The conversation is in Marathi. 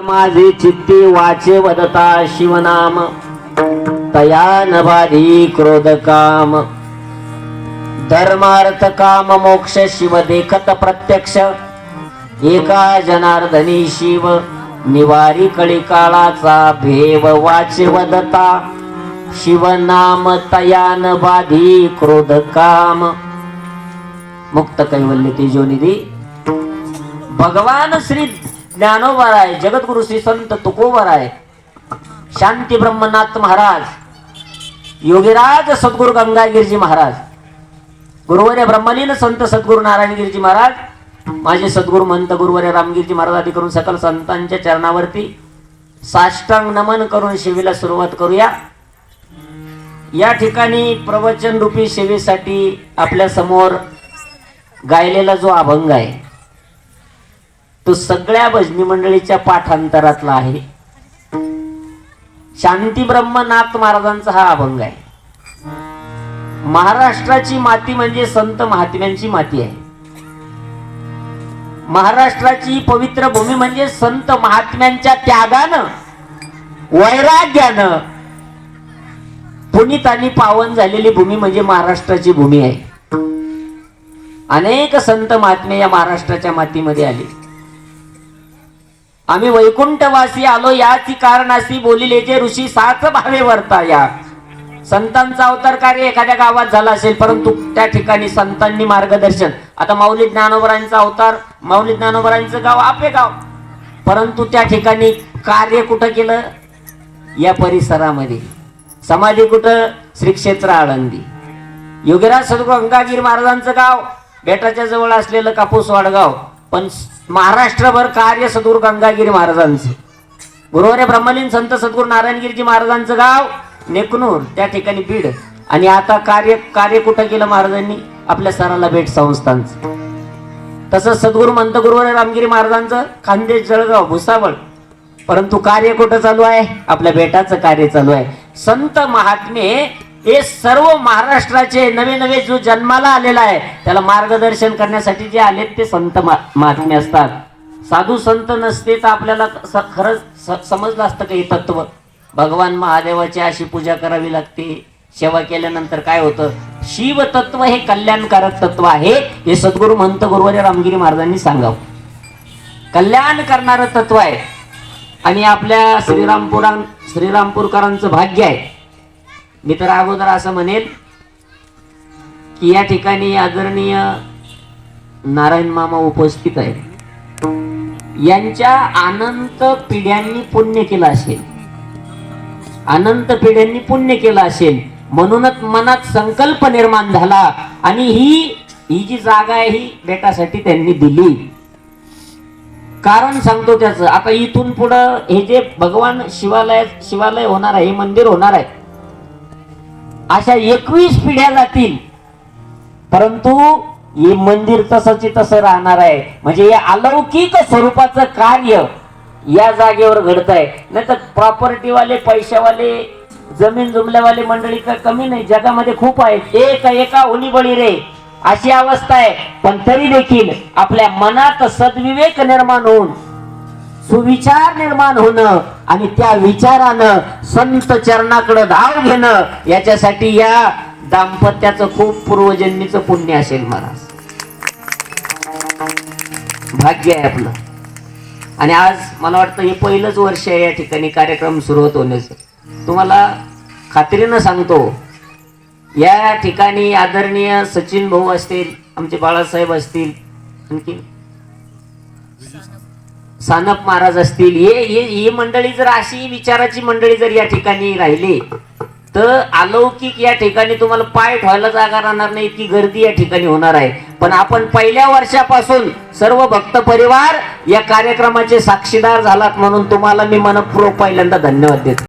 माझे चित्ते वाचे वदता शिवनाम तया नभाधी क्रोध काम. धर्मार्थ काम मोक्ष शिव देखत प्रत्यक्ष. एका जनार्दनी शिव निवारी कळी काळाचा भेव वाचे वदता. शिवनाम तया नभाधी क्रोध काम. मुक्त कैवल्य तेजोनिधी. भगवान श्री ज्ञानोबर आहे जगद्गुरु श्री संत तुकोबर आहे शांती ब्रह्मनाथ महाराज योगीराज सद्गुरु गंगागिरजी महाराज गुरुवर्य ब्रह्मलीन संत सद्गुरु नारायणगिरजी महाराज माझे सद्गुरु महंत गुरुवर्य रामगिरजी महाराज आदी करून सकल संतांच्या चरणावरती साष्टांग नमन करून सेवेला सुरुवात करूया. या ठिकाणी प्रवचन रूपी सेवेसाठी आपल्यासमोर गायलेला जो अभंग आहे तो सगळ्या भजनी मंडळीच्या पाठांतरातला आहे. शांती ब्रह्मनाथ महाराजांचा हा अभंग आहे. महाराष्ट्राची माती म्हणजे संत महात्म्यांची माती आहे. महाराष्ट्राची पवित्र भूमी म्हणजे संत महात्म्यांच्या त्यागानं वैराग्यानं पुनीत आणि पावन झालेली भूमी म्हणजे महाराष्ट्राची भूमी आहे. अनेक संत महात्मे या महाराष्ट्राच्या मातीमध्ये आले. आम्ही वैकुंठवासी आलो याची कारणासी बोलिलेचे ऋषी साच भावे वर्ता या. संतांचा अवतार कार्य एखाद्या गावात झाला असेल परंतु त्या ठिकाणी संतांनी मार्गदर्शन. आता माऊली ज्ञानोबरांचा अवतार माऊली ज्ञानोबरांचं गाव आपे गाव. परंतु त्या ठिकाणी कार्य कुठं केलं? या परिसरामध्ये. समाधी कुठं? श्री क्षेत्र आळंदी. योगीराज सद्गुरू गंगागिरी महाराजांचं गाव बेटाच्या जवळ असलेलं कापूस वाडगाव पण महाराष्ट्रभर कार्य सदूर गंगागिरी महाराजांचं. गुरुवारे ब्रह्मलीन संत सद्गुरू नारायणगिरीजी महाराजांचं गाव नेकनूर त्या ठिकाणी बीड. आणि आता कार्य कार्य कुठं केलं महाराजांनी? आपल्या सराला भेट संस्थांचं. तसंच सद्गुरू मंत गुरुवारे रामगिरी महाराजांचं खानदेश जळगाव भुसावळ. परंतु कार्य कुठं चालू आहे? आपल्या बेटाचं कार्य चालू आहे. संत महात्मे हे सर्व महाराष्ट्राचे नवे नवे जो जन्माला आलेला आहे त्याला मार्गदर्शन करण्यासाठी जे आलेत ते संत महात्मे असतात. साधू संत नसते तर आपल्याला खरंच समजलं असतं का हे तत्व? भगवान महादेवाची अशी पूजा करावी लागते. सेवा केल्यानंतर काय होतं? शिव तत्व हे कल्याणकारक तत्व आहे. हे सद्गुरू मंत गुरुवारी रामगिरी महाराजांनी सांगावं. कल्याण करणारं तत्व आहे. आणि आपल्या श्रीरामपुरा श्रीरामपूरकरांचं भाग्य आहे. मी तर अगोदर असं म्हणेल की या ठिकाणी आदरणीय नारायण मामा उपस्थित आहेत. यांच्या अनंत पिढ्यांनी पुण्य केलं असेल. अनंत पिढ्यांनी पुण्य केलं असेल. म्हणूनच मनात संकल्प निर्माण झाला आणि ही ही जी जागा आहे ही बेटासाठी त्यांनी दिली. कारण सांगतो त्याचं. आता इथून पुढं हे जे भगवान शिवालय शिवालय होणार आहे हे मंदिर होणार आहे. अशा एकवीस पिढ्या जातील. परंतु हे मंदिर तसंच तसं राहणार आहे. म्हणजे हे अलौकिक स्वरूपाचं कार्य या जागेवर घडत आहे नाही तर प्रॉपर्टीवाले पैशावाले जमीन जुमल्यावाले मंडळी का कमी नाही. जगामध्ये खूप आहेत. एक एका उनी बळी रे. अशी अवस्था आहे. पण तरी देखील आपल्या मनात सद्विवेक निर्माण होऊन सुविचार निर्माण होणं आणि त्या विचारानं संत चरणाकडे धाव घेणं याच्यासाठी या दाम्पत्याचं खूप पूर्वजन्मीचं पुण्य असेल महाराज. भाग्य आहे आपलं. आणि आज मला वाटतं हे पहिलंच वर्ष आहे या ठिकाणी कार्यक्रम सुरुवात होण्याचं. तुम्हाला खात्रीनं सांगतो या ठिकाणी आदरणीय सचिन भाऊ असतील आमचे बाळासाहेब असतील आणखी सानप महाराज असतील हे ही मंडळी जर अशी विचाराची मंडळी जर या ठिकाणी राहिली तर अलौकिक या ठिकाणी तुम्हाला पाय ठेवायला जागा राहणार नाही इतकी गर्दी या ठिकाणी होणार आहे. पण आपण पहिल्या वर्षापासून सर्व भक्त परिवार या कार्यक्रमाचे साक्षीदार झालात म्हणून तुम्हाला मी मनपूर्वक पहिल्यांदा धन्यवाद देतो.